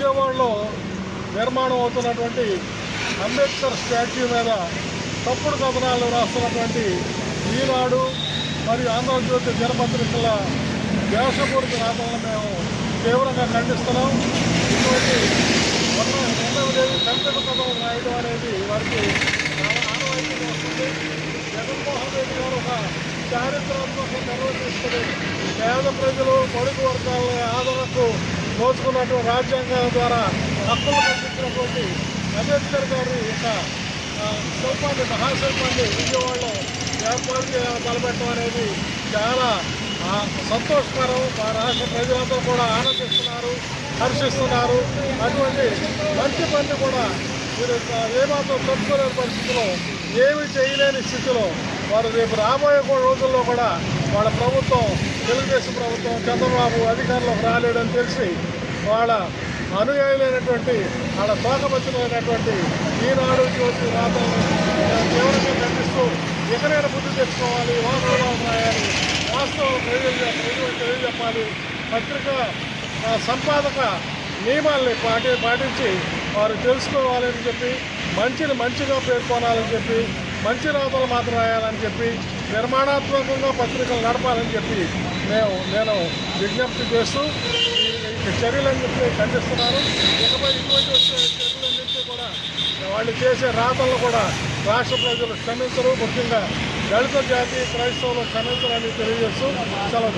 విజయవాడలో నిర్మాణం అవుతున్నటువంటి అంబేద్కర్ స్టాచ్యూ మీద తప్పుడు కథనాలు రాస్తున్నటువంటి ఈనాడు మరియు ఆంధ్రజ్యోతి దినపత్రికల దేశపూర్తి రాతలను మేము తీవ్రంగా ఖండిస్తున్నాం. ఇటువంటి ఉన్న కంటక కథలు రాయడం అనేది వారికి చాలా ఆనవాయితీగా వస్తుంది. జగన్మోహన్ రెడ్డి గారు ఒక చారిత్రాత్మక నిర్వహిస్తుంది పేద ప్రజలు పొడుగు దోచుకున్నటువంటి రాజ్యాంగం ద్వారా హక్కులు కల్పించినటువంటి అంబేద్కర్ గారి యొక్క శిల్పాన్ని మహాశిల్పాన్ని విజయవాడలో ఏర్పాటు చేయాలని తలపెట్టడం అనేది చాలా సంతోషకరం. మా రాష్ట్ర ప్రజలందరూ కూడా ఆనందిస్తున్నారు హర్షిస్తున్నారు. అటువంటి మంచి పని కూడా మీరు ఏమాత్రం తట్టుకోలేని పరిస్థితిలో ఏమి చేయలేని స్థితిలో వారు రేపు రాబోయే రోజుల్లో కూడా వాళ్ళ ప్రభుత్వం తెలుగుదేశం ప్రభుత్వం చంద్రబాబు అధికారంలోకి రాలేడని తెలిసి వాళ్ళ అనుయాయులైనటువంటి వాళ్ళ తోకపచ్చులైనటువంటి ఈనాడు జ్యోతి రాతలను తీవ్రంగా ఖండిస్తూ ఎక్కడైనా బుద్ధి తెచ్చుకోవాలి వాస్తవాలు రాయాలి వాస్తవం ప్రజలు తెలియజెప్పాలి. పత్రికా సంపాదక నియమాల్ని పాటి పాటించి వారు తెలుసుకోవాలని చెప్పి మంచిని మంచిగా పేర్కొనాలని చెప్పి మంచి రాతలు మాత్రం రాయాలని చెప్పి నిర్మాణాత్మకంగా పత్రికలు నడపాలని చెప్పి మేము నేను విజ్ఞప్తి చేస్తూ ఈ చర్యలని చెప్పి ఖండిస్తున్నాను. ఇకపై ఇటువంటి వచ్చే చర్యలన్నింటినీ కూడా వాళ్ళు చేసే రాతలను కూడా రాష్ట్ర ప్రజలు క్షమించరు. ముఖ్యంగా దళిత జాతి క్రైస్తవులు క్షమించరని తెలియజేస్తూ సెలవు